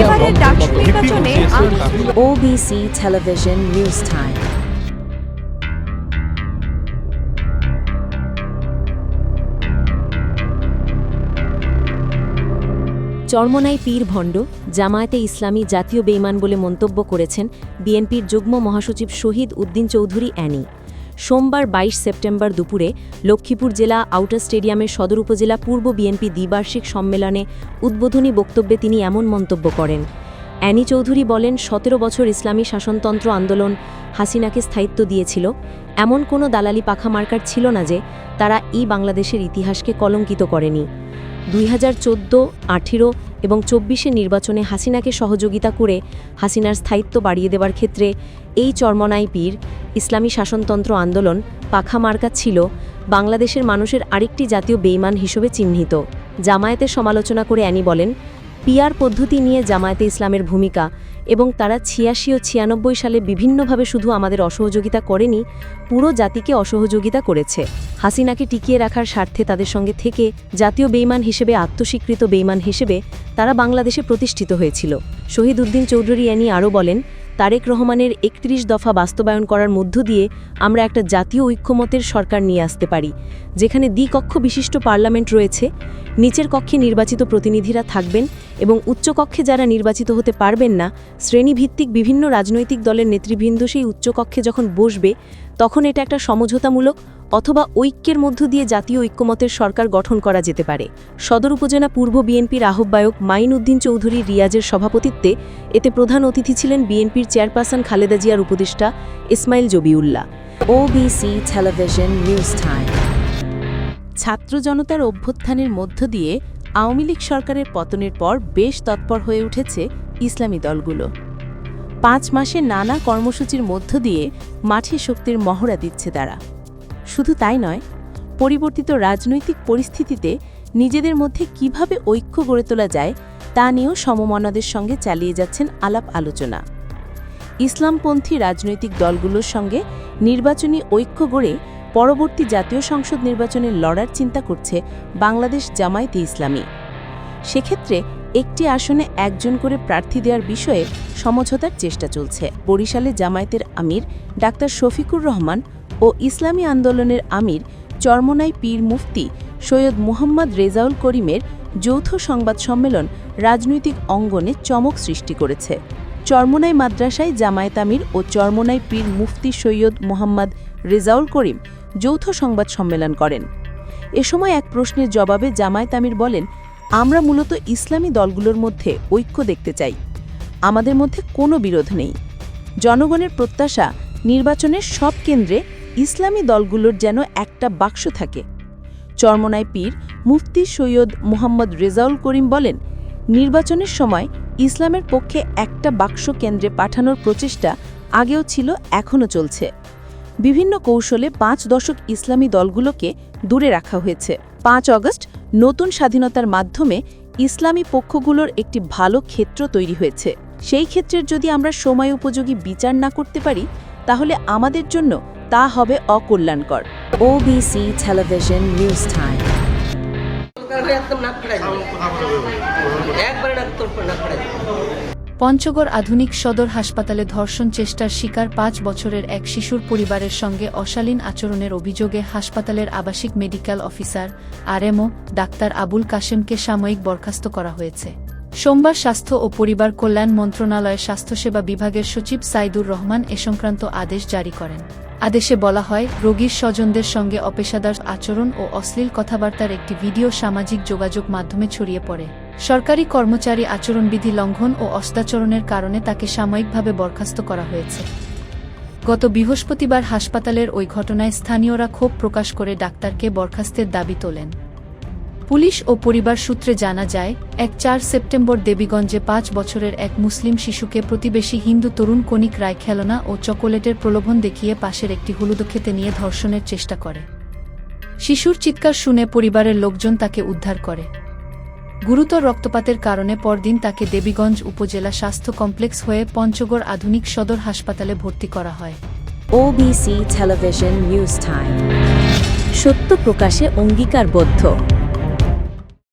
এবারের ডাকসু নির্বাচনে. চরমনাই পীর ভণ্ড জামায়াতে ইসলামী জাতীয় বেইমান বলে মন্তব্য করেছেন বিএনপির যুগ্ম মহাসচিব শহীদ উদ্দিন চৌধুরী অ্যানি। সোমবার ২২ সেপ্টেম্বর দুপুরে লক্ষ্মীপুর জেলা আউটার স্টেডিয়ামের সদর উপজেলা পূর্ব বিএনপি দ্বিবার্ষিক সম্মেলনে উদ্বোধনী বক্তব্যে তিনি এমন মন্তব্য করেন। অ্যানি চৌধুরী বলেন, সতেরো বছর ইসলামী শাসনতন্ত্র আন্দোলন হাসিনাকে স্থায়িত্ব দিয়েছিল। এমন কোনো দালালি পাখা মার্কার ছিল না যে তারা এই বাংলাদেশের ইতিহাসকে কলঙ্কিত করেনি। দুই হাজার চোদ্দ, আঠেরো এবং চব্বিশে নির্বাচনে হাসিনাকে সহযোগিতা করে হাসিনার স্থায়িত্ব বাড়িয়ে দেবার ক্ষেত্রে এই চর্মনাই পীর, ইসলামী শাসনতন্ত্র আন্দোলন পাখা মার্কা ছিল বাংলাদেশের মানুষের আরেকটি জাতীয় বেইমান হিসেবে চিহ্নিত। জামায়াতের সমালোচনা করে অ্যানি বলেন পিয়ার পদ্ধতি নিয়ে জামায়াতে ইসলামের ভূমিকা এবং তারা ছিয়াশি ও ছিয়ানব্বই সালে বিভিন্নভাবে শুধু আমাদের অসহযোগিতা করেনি, পুরো জাতিকে অসহযোগিতা করেছে। হাসিনাকে টিকিয়ে রাখার স্বার্থে তাদের সঙ্গে থেকে জাতীয় বেইমান হিসেবে, আত্মস্বীকৃত বেইমান হিসেবে তারা বাংলাদেশে প্রতিষ্ঠিত হয়েছিল। শহীদ উদ্দিন চৌধুরী অ্যানি আরও বলেন তারেক রহমানের একত্রিশ দফা বাস্তবায়ন করার মধ্য দিয়ে আমরা একটা জাতীয় ঐক্যমতের সরকার নিয়ে আসতে পারি, যেখানে দ্বিকক্ষ বিশিষ্ট পার্লামেন্ট রয়েছে, নিচের কক্ষে নির্বাচিত প্রতিনিধিরা থাকবেন এবং উচ্চকক্ষে যারা নির্বাচিত হতে পারবেন না, শ্রেণীভিত্তিক বিভিন্ন রাজনৈতিক দলের নেতৃবৃন্দ সেই উচ্চকক্ষে যখন বসবে, তখন এটা একটা সমঝোতামূলক অথবা ঐক্যের মধ্য দিয়ে জাতীয় ঐক্যমতের সরকার গঠন করা যেতে পারে। সদর উপজেলা পূর্ব বিএনপির আহ্বায়ক মাইন উদ্দিন চৌধুরী রিয়াজের সভাপতিত্বে এতে প্রধান অতিথি ছিলেন বিএনপির চেয়ারপারসন খালেদা জিয়ার উপদেষ্টা Ismail Zabiullah. OBC television news time ছাত্র জনতার অভ্যুত্থানের মধ্য দিয়ে আওয়ামী লীগ সরকারের পতনের পর বেশ তৎপর হয়ে উঠেছে ইসলামী দলগুলো। পাঁচ মাসে নানা কর্মসূচির মধ্য দিয়ে মাঠে শক্তির মহড়া দিচ্ছে তারা। শুধু তাই নয়, পরিবর্তিত রাজনৈতিক পরিস্থিতিতে নিজেদের মধ্যে কীভাবে ঐক্য গড়ে তোলা যায় তা নিয়েও সমমনাদের সঙ্গে চালিয়ে যাচ্ছেন আলাপ আলোচনা। ইসলামপন্থী রাজনৈতিক দলগুলোর সঙ্গে নির্বাচনী ঐক্য গড়ে পরবর্তী জাতীয় সংসদ নির্বাচনে লড়ার চিন্তা করছে বাংলাদেশ জামায়াতে ইসলামী। সেক্ষেত্রে একটি আসনে একজন করে প্রার্থী দেওয়ার বিষয়ে সমঝোতার চেষ্টা চলছে। বরিশালে জামায়াতের আমির ডাক্তার শফিকুর রহমান ও ইসলামী আন্দোলনের আমির, চরমনাই পীর মুফতি সৈয়দ মুহাম্মদ রেজাউল করিমের যৌথ সংবাদ সম্মেলন রাজনৈতিক অঙ্গনে চমক সৃষ্টি করেছে। চরমনাই মাদ্রাসায় জামায়াত আমির ও চরমনাই পীর মুফতি সৈয়দ মোহাম্মদ রেজাউল করিম যৌথ সংবাদ সম্মেলন করেন। এ সময় এক প্রশ্নের জবাবে জামায়াত আমির বলেন, আমরা মূলত ইসলামী দলগুলোর মধ্যে ঐক্য দেখতে চাই। আমাদের মধ্যে কোনো বিরোধ নেই। জনগণের প্রত্যাশা নির্বাচনের সব কেন্দ্রে ইসলামী দলগুলোর যেন একটা বাক্স থাকে। চরমনাই পীর মুফতি সৈয়দ মোহাম্মদ রেজাউল করিম বলেন, নির্বাচনের সময় ইসলামের পক্ষে একটা বাক্স কেন্দ্রে পাঠানোর প্রচেষ্টা আগেও ছিল, এখনও চলছে। বিভিন্ন কৌশলে পাঁচ দশক ইসলামী দলগুলোকে দূরে রাখা হয়েছে। পাঁচ অগস্ট নতুন স্বাধীনতার মাধ্যমে ইসলামী পক্ষগুলোর একটি ভালো ক্ষেত্র তৈরি হয়েছে। সেই ক্ষেত্রের যদি আমরা সময় উপযোগী বিচার না করতে পারি, তাহলে আমাদের জন্য তা হবে অকল্যাণকর। OBC television news time Panchagarh আধুনিক সদর হাসপাতালে ধর্ষণ চেষ্টার শিকার পাঁচ বছরের এক শিশুর পরিবারের সঙ্গে অশালীন আচরণের অভিযোগে হাসপাতালের আবাসিক medical officer, RMO, doctor Abul কাশেমকে সাময়িক বরখাস্ত করা হয়েছে। সোমবার স্বাস্থ্য ও পরিবার কল্যাণ মন্ত্রণালয়ের স্বাস্থ্যসেবা বিভাগের সচিব সাইদুর রহমান এ সংক্রান্ত আদেশ জারি করেন। আদেশে বলা হয়, রোগীর স্বজনদের সঙ্গে অপেশাদার আচরণ ও অশ্লীল কথাবার্তার একটি ভিডিও সামাজিক যোগাযোগ মাধ্যমে ছড়িয়ে পড়ে। সরকারি কর্মচারী আচরণবিধি লঙ্ঘন ও অস্তাচরণের কারণে তাকে সাময়িকভাবে বরখাস্ত করা হয়েছে। গত বৃহস্পতিবার হাসপাতালের ওই ঘটনায় স্থানীয়রা ক্ষোভ প্রকাশ করে ডাক্তারকে বরখাস্তের দাবি তোলেন। পুলিশ ও পরিবার সূত্রে জানা যায়, এক চার সেপ্টেম্বর দেবীগঞ্জে পাঁচ বছরের এক মুসলিম শিশুকে প্রতিবেশী হিন্দু তরুণ কণিক রায় খেলনা ও চকোলেটের প্রলোভন দেখিয়ে পাশের একটি হলুদ খেতে নিয়ে ধর্ষণের চেষ্টা করে। শিশুর চিৎকার শুনে পরিবারের লোকজন তাকে উদ্ধার করে। গুরুতর রক্তপাতের কারণে পরদিন তাকে দেবীগঞ্জ উপজেলা স্বাস্থ্য কমপ্লেক্স হয়ে পঞ্চগড় আধুনিক সদর হাসপাতালে ভর্তি করা হয়। ওবিসি টেলিভিশন নিউজ টাইম সত্য প্রকাশে অঙ্গীকারবদ্ধ।